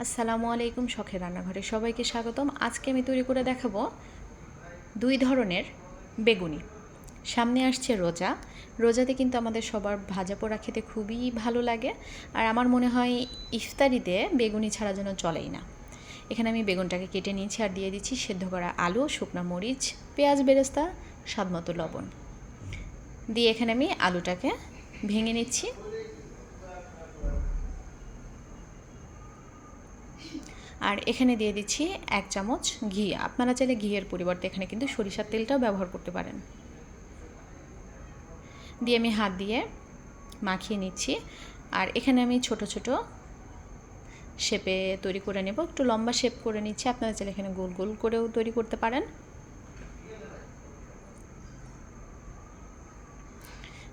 আসসালামু আলাইকুম, শখের রান্নাঘরে সবাইকে স্বাগতম। আজকে আমি তৈরি করে দেখাবো দুই ধরনের বেগুনি। সামনে আসছে রোজা। রোজাতে কিন্তু আমাদের সবার ভাজা পোড়া খেতে খুবই ভালো লাগে। আর আমার মনে হয় ইফতারিতে বেগুনি ছাড়া যেন চলেই না। এখানে আমি বেগুনটাকে কেটে নিয়েছি আর দিয়ে দিচ্ছি সেদ্ধ করা আলু, শুকনো মরিচ, পেঁয়াজ বেরেস্তা, স্বাদমতো লবণ। দিয়ে এখানে আমি আলুটাকে ভেঙে নিচ্ছি। আর এখানে দিয়ে দিচ্ছি এক চামচ ঘি। আপনারা চাইলে ঘিয়ের পরিবর্তে এখানে কিন্তু সরিষার তেলটাও ব্যবহার করতে পারেন। দিয়ে আমি হাত দিয়ে মাখিয়ে নিচ্ছি। আর এখানে আমি ছোট ছোট শেপে তৈরি করে নেব। একটু লম্বা শেপ করে নিচ্ছি। আপনারা চাইলে এখানে গোল গোল করেও তৈরি করতে পারেন।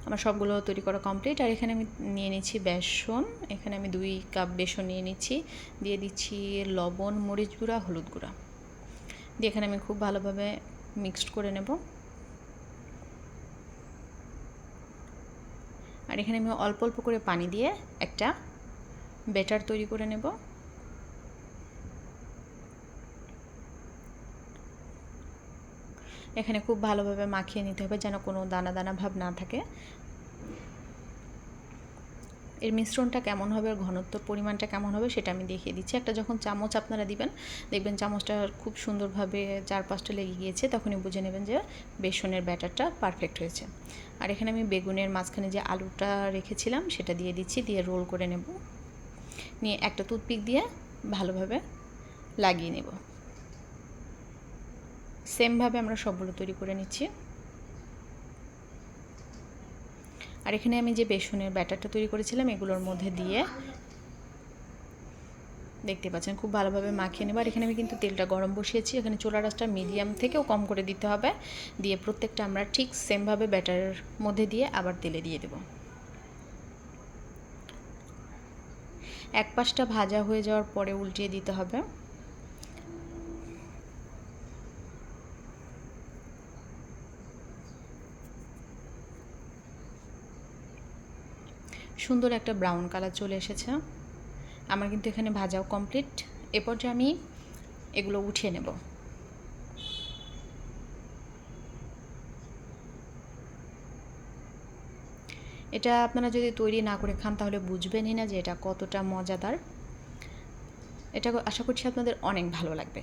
আমার সবগুলো তৈরি করা কমপ্লিট আর এখানে আমি নিয়ে নিচ্ছি বেসন, এখানে আমি দুই কাপ বেসন নিয়ে নিচ্ছি, দিয়ে দিচ্ছি লবণ, মরিচ গুঁড়া, হলুদ গুঁড়া। দিয়ে এখানে আমি খুব ভালোভাবে মিক্সড করে নেব। আর এখানে আমি অল্প অল্প করে পানি দিয়ে একটা বেটার তৈরি করে নেব। এখানে খুব ভালোভাবে মাখিয়ে নিতে হবে যেন কোনো দানা দানা ভাব না থাকে। এর মিশ্রণটা কেমন হবে ঘনত্ব পরিমাণটা কেমন হবে সেটা আমি দেখিয়ে দিচ্ছি। একটা যখন চামচ আপনারা দিবেন, দেখবেন চামচটা খুব সুন্দরভাবে চার পাঁচটা লেগে গিয়েছে, তখনই বুঝে নেবেন যে বেসনের ব্যাটারটা পারফেক্ট হয়েছে। আর এখানে আমি বেগুনের মাঝখানে যে আলুটা রেখেছিলাম, সেটা দিয়ে দিচ্ছি, দিয়ে রোল করে নেব। নিয়ে একটা টুথপিক দিয়ে ভালোভাবে লাগিয়ে নেব। সেমভাবে আমরা সবগুলো তৈরি করে নিচ্ছি। আর এখানে আমি যে বেসনের ব্যাটারটা তৈরি করেছিলাম, এগুলোর মধ্যে দিয়ে দেখতে পাচ্ছেন, খুব ভালোভাবে মাখিয়ে নেব। আর এখানে আমি কিন্তু তেলটা গরম বসিয়েছি। এখানে চোলা রাসটা মিডিয়াম থেকেও কম করে দিতে হবে। দিয়ে প্রত্যেকটা আমরা ঠিক সেমভাবে ব্যাটারের মধ্যে দিয়ে আবার তেলে দিয়ে দেব। এক পাশটা ভাজা হয়ে যাওয়ার পরে উল্টিয়ে দিতে হবে। সুন্দর একটা ব্রাউন কালার চলে এসেছে। আমার কিন্তু এখানে ভাজাও কমপ্লিট এরপর যে আমি এগুলো উঠিয়ে নেব। এটা আপনারা যদি তৈরি না করে খান, তাহলে বুঝবেনই না যে এটা কতটা মজাদার। এটা আশা করছি আপনাদের অনেক ভালো লাগবে।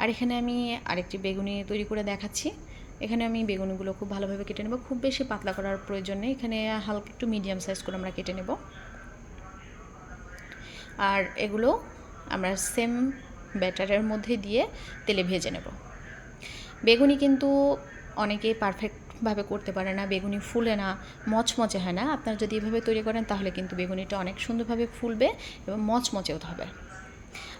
আর এখানে আমি আরেকটি বেগুনি তৈরি করে দেখাচ্ছি। এখানে আমি বেগুনগুলো খুব ভালোভাবে কেটে নেব। খুব বেশি পাতলা করার প্রয়োজন নেই। এখানে হালকা একটু মিডিয়াম সাইজ করে আমরা কেটে নেব। আর এগুলো আমরা সেম ব্যাটারের মধ্যে দিয়ে তেলে ভেজে নেব। বেগুনি কিন্তু অনেকেই পারফেক্টভাবে করতে পারে না। বেগুনি ফুলে না, মচমচে হয় না। আপনারা যদি এভাবে তৈরি করেন তাহলে কিন্তু বেগুনিটা অনেক সুন্দরভাবে ফুলবে এবং মচমচেও হবে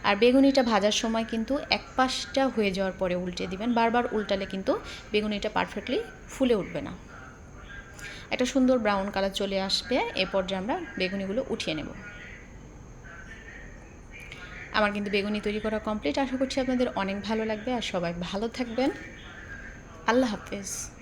আর বেগুনিটা ভাজার সময় কিন্তু এক পাশটা হয়ে যাওয়ার পরে উল্টে দিবেন। বারবার উল্টালে কিন্তু বেগুনিটা পারফেক্টলি ফুলে উঠবে না। একটা সুন্দর ব্রাউন কালার চলে আসবে, এ পর্যায়ে আমরা বেগুনিগুলো উঠিয়ে নেব। আমার কিন্তু বেগুনি তৈরি করা কমপ্লিট আশা করছি আপনাদের অনেক ভালো লাগবে আর সবাই ভালো থাকবেন। আল্লাহ হাফেজ।